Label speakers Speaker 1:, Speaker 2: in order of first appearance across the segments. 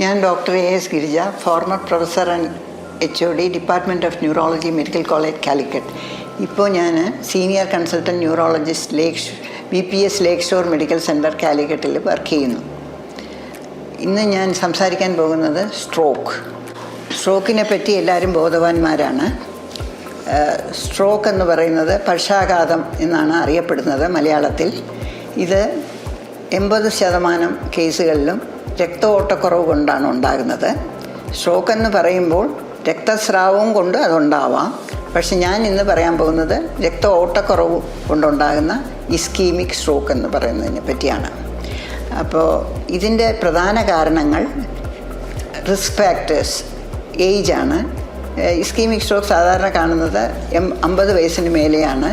Speaker 1: ഞാൻ doctor A S Girija former professor and H O D department of neurology medical college Calicut ഇപ്പോൾ ഞാൻ senior consultant neurologist lake B P S lake shore medical centre കാലിക്കറ്റിൽ work ചെയ്യുന്നു. ഇന്ന് ഞാൻ സംസാരിക്കാൻ പോകുന്നത് stroke സ്ട്രോക്കിനെ പറ്റി എല്ലാവരും ബോധവാന്മാരാണ്. സ്ട്രോക്ക് എന്ന് പറയുന്നത് പക്ഷാഘാതം എന്നാണ് അറിയപ്പെടുന്നത് മലയാളത്തിൽ. ഇത് എൺപത് ശതമാനം കേസുകളിലും രക്തഓട്ടക്കുറവ് കൊണ്ടാണ് ഉണ്ടാകുന്നത്. സ്ട്രോക്ക് എന്ന് പറയുമ്പോൾ രക്തസ്രാവവും കൊണ്ട് അതുണ്ടാവാം. പക്ഷെ ഞാൻ ഇന്ന് പറയാൻ പോകുന്നത് രക്ത ഓട്ടക്കുറവ് കൊണ്ടുണ്ടാകുന്ന ഇസ്കീമിക് സ്ട്രോക്ക് എന്ന് പറയുന്നതിനെ പറ്റിയാണ്. അപ്പോൾ ഇതിന്റെ പ്രധാന കാരണങ്ങൾ റിസ്ക് ഫാക്ടേഴ്സ് ഏജാണ് ഇസ്കീമിക് സ്ട്രോക്ക് സാധാരണ കാണുന്നത് എം അമ്പത് വയസ്സിന് മേലെയാണ്.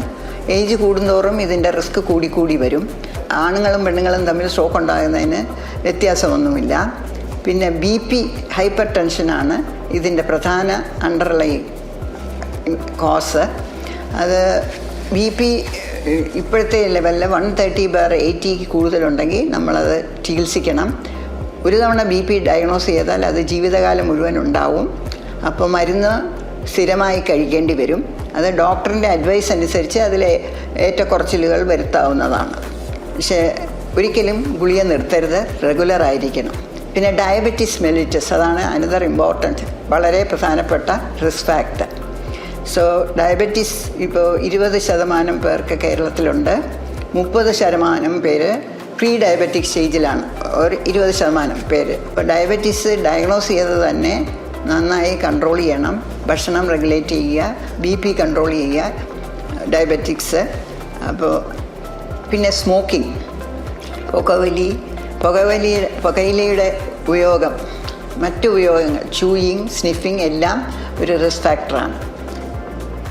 Speaker 1: ഏജ് കൂടുന്തോറും ഇതിന്റെ റിസ്ക് കൂടിക്കൂടി വരും. ആണുങ്ങളും പെണ്ണുങ്ങളും തമ്മിൽ സ്ട്രോക്ക് ഉണ്ടാകുന്നതിന് വ്യത്യാസമൊന്നുമില്ല. പിന്നെ ബി പി ഹൈപ്പർ ടെൻഷനാണ് ഇതിന്റെ പ്രധാന അണ്ടർലൈ കോസ് അത് ബി പി ഇപ്പോഴത്തെ ലെവലിൽ വൺ തേർട്ടി ബാർ എയ്റ്റിക്ക് കൂടുതലുണ്ടെങ്കിൽ നമ്മളത് ചികിത്സിക്കണം. ഒരു തവണ ബി പി ഡയഗ്നോസ് ചെയ്താൽ അത് ജീവിതകാലം മുഴുവൻ ഉണ്ടാവും. അപ്പോൾ മരുന്ന് സ്ഥിരമായി കഴിക്കേണ്ടി വരും. അത് ഡോക്ടറിന്റെ അഡ്വൈസ് അനുസരിച്ച് അതിൽ ഏറ്റക്കുറച്ചിലുകൾ വരുത്താവുന്നതാണ്. പക്ഷേ ഒരിക്കലും ഗുളിക നിർത്തരുത് റെഗുലർ ആയിരിക്കണം. പിന്നെ ഡയബറ്റീസ് മെലിറ്റസ് അതാണ് അനദർ ഇമ്പോർട്ടന്റ് വളരെ പ്രധാനപ്പെട്ട റിസ്ക് ഫാക്ടർ സോ ഡയബറ്റീസ് ഇപ്പോൾ ഇരുപത് ശതമാനം പേർക്ക് കേരളത്തിലുണ്ട്. മുപ്പത് ശതമാനം പേര് പ്രീ ഡയബറ്റിക് സ്റ്റേജിലാണ് ഒരു ഇരുപത് ശതമാനം പേര്. അപ്പോൾ ഡയബറ്റീസ് ഡയഗ്നോസ് ചെയ്തത് തന്നെ നന്നായി കൺട്രോൾ ചെയ്യണം. ഭക്ഷണം റെഗുലേറ്റ് ചെയ്യുക ബി പി കൺട്രോൾ ചെയ്യുക ഡയബറ്റിക്സ് അപ്പോൾ പിന്നെ സ്മോക്കിംഗ് പുകവലി പുകവലി പുകയിലയുടെ ഉപയോഗം. മറ്റു ഉപയോഗങ്ങൾ. ചൂയിങ് സ്നിഫിങ് എല്ലാം ഒരു റിസ്ക് ഫാക്ടറാണ്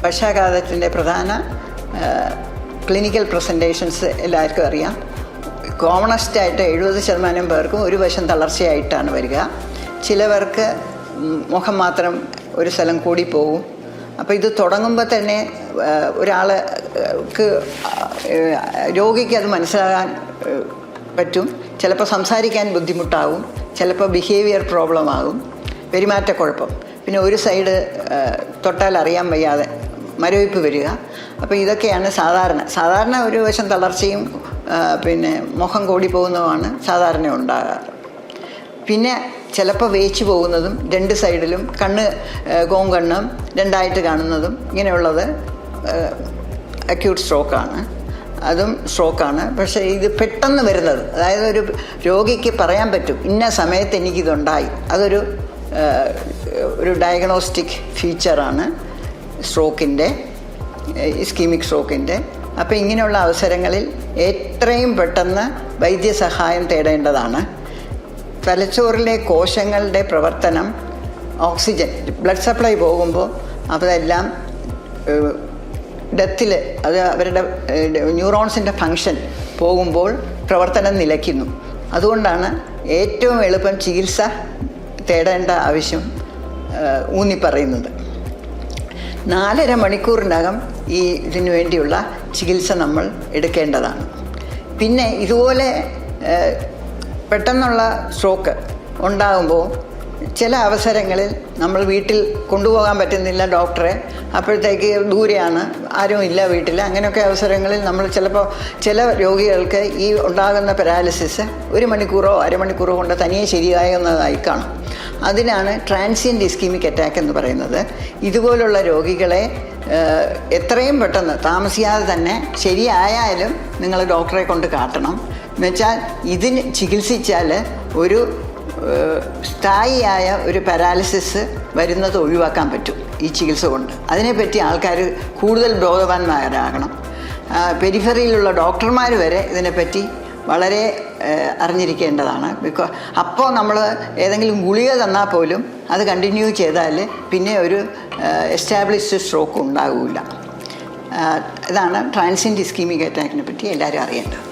Speaker 1: പക്ഷാഘാതത്തിന്റെ പ്രധാന ക്ലിനിക്കൽ പ്രസന്റേഷൻസ് എല്ലാവർക്കും അറിയാം. കോമണസ്റ്റ് ആയിട്ട് എഴുപത് ശതമാനം പേർക്കും ഒരു വശം തളർച്ചയായിട്ടാണ് വരിക. ചിലവർക്ക് മുഖം മാത്രം ഒരു സ്ഥലം കൂടി പോകും അപ്പോൾ ഇത് തുടങ്ങുമ്പോൾ തന്നെ ഒരാൾക്ക് രോഗിക്ക് അത് മനസ്സിലാകാൻ പറ്റും. ചിലപ്പോൾ സംസാരിക്കാൻ ബുദ്ധിമുട്ടാകും ചിലപ്പോൾ ബിഹേവിയർ പ്രോബ്ലം ആകും. പെരുമാറ്റക്കുഴപ്പം. പിന്നെ ഒരു സൈഡ് തൊട്ടാൽ അറിയാൻ വയ്യാതെ മരവിപ്പ് വരിക. അപ്പോൾ ഇതൊക്കെയാണ് സാധാരണ. സാധാരണ ഒരു വശം തളർച്ചയും പിന്നെ മുഖം കൂടി പോകുന്നതുമാണ് സാധാരണ ഉണ്ടാകാറ്. പിന്നെ ചിലപ്പോൾ വേച്ചു പോകുന്നതും രണ്ട് സൈഡിലും കണ്ണ് കോങ്കണ്ണും രണ്ടായിട്ട് കാണുന്നതും ഇങ്ങനെയുള്ളത്. അക്യൂട്ട് സ്ട്രോക്കാണ് അതും സ്ട്രോക്കാണ് പക്ഷേ ഇത് പെട്ടെന്ന് വരുന്നത്. അതായത് ഒരു രോഗിക്ക് പറയാൻ പറ്റും ഇന്ന സമയത്ത് എനിക്കിതുണ്ടായി. അതൊരു ഒരു ഡയഗ്നോസ്റ്റിക് ഫീച്ചറാണ് സ്ട്രോക്കിന്റെ ഇസ്കീമിക് സ്ട്രോക്കിന്റെ അപ്പോൾ ഇങ്ങനെയുള്ള അവസരങ്ങളിൽ എത്രയും പെട്ടെന്ന് വൈദ്യസഹായം തേടേണ്ടതാണ്. തലച്ചോറിലെ കോശങ്ങളുടെ പ്രവർത്തനം ഓക്സിജൻ ബ്ലഡ് സപ്ലൈ പോകുമ്പോൾ അതെല്ലാം ഡെത്തിൽ അത് അവരുടെ ന്യൂറോൺസിന്റെ ഫങ്ഷൻ പോകുമ്പോൾ പ്രവർത്തനം നിലയ്ക്കുന്നു. അതുകൊണ്ടാണ് ഏറ്റവും എളുപ്പം ചികിത്സ തേടേണ്ട ആവശ്യം ഊന്നിപ്പറയുന്നത്. നാലര മണിക്കൂറിനകം ഈ ഇതിനു വേണ്ടിയുള്ള ചികിത്സ നമ്മൾ എടുക്കേണ്ടതാണ്. പിന്നെ ഇതുപോലെ പെട്ടെന്നുള്ള സ്ട്രോക്ക് ഉണ്ടാകുമ്പോൾ ചില അവസരങ്ങളിൽ നമ്മൾ വീട്ടിൽ കൊണ്ടുപോകാൻ പറ്റുന്നില്ല ഡോക്ടറെ അപ്പോഴത്തേക്ക് ദൂരെയാണ് ആരും ഇല്ല വീട്ടിൽ. അങ്ങനെയൊക്കെ അവസരങ്ങളിൽ നമ്മൾ ചിലപ്പോൾ ചില രോഗികൾക്ക് ഈ ഉണ്ടാകുന്ന പാരാലിസിസ് ഒരു മണിക്കൂറോ അരമണിക്കൂറോ കൊണ്ട് തനിയെ ശരിയായെന്നതായി കാണും. അതിനാണ് ട്രാൻസിയന്റ് ഇസ്കീമിക് അറ്റാക്ക് എന്ന് പറയുന്നത്. ഇതുപോലുള്ള രോഗികളെ എത്രയും പെട്ടെന്ന് താമസിയാതെ തന്നെ ശരിയായാലും നിങ്ങൾ ഡോക്ടറെ കൊണ്ട് കാട്ടണം. എന്നുവെച്ചാൽ ഇതിന് ചികിത്സിച്ചാൽ ഒരു സ്ഥായിയായ ഒരു പാരാലിസിസ് വരുന്നത് ഒഴിവാക്കാൻ പറ്റും ഈ ചികിത്സ കൊണ്ട്. അതിനെപ്പറ്റി ആൾക്കാർ കൂടുതൽ ബോധവാന്മാരാകണം. പെരിഫറിയിലുള്ള ഡോക്ടർമാർ വരെ ഇതിനെപ്പറ്റി വളരെ അറിഞ്ഞിരിക്കേണ്ടതാണ്. ബിക്കോ അപ്പോൾ നമ്മൾ ഏതെങ്കിലും ഗുളിക തന്നാൽ പോലും അത് കണ്ടിന്യൂ ചെയ്താൽ പിന്നെ ഒരു എസ്റ്റാബ്ലിഷ്ഡ് സ്ട്രോക്ക് ഉണ്ടാകില്ല ഇതാണ് ട്രാൻസിന്റ് ഇസ്കീമിക് അറ്റാക്കിനെ പറ്റി എല്ലാവരും അറിയേണ്ടത്.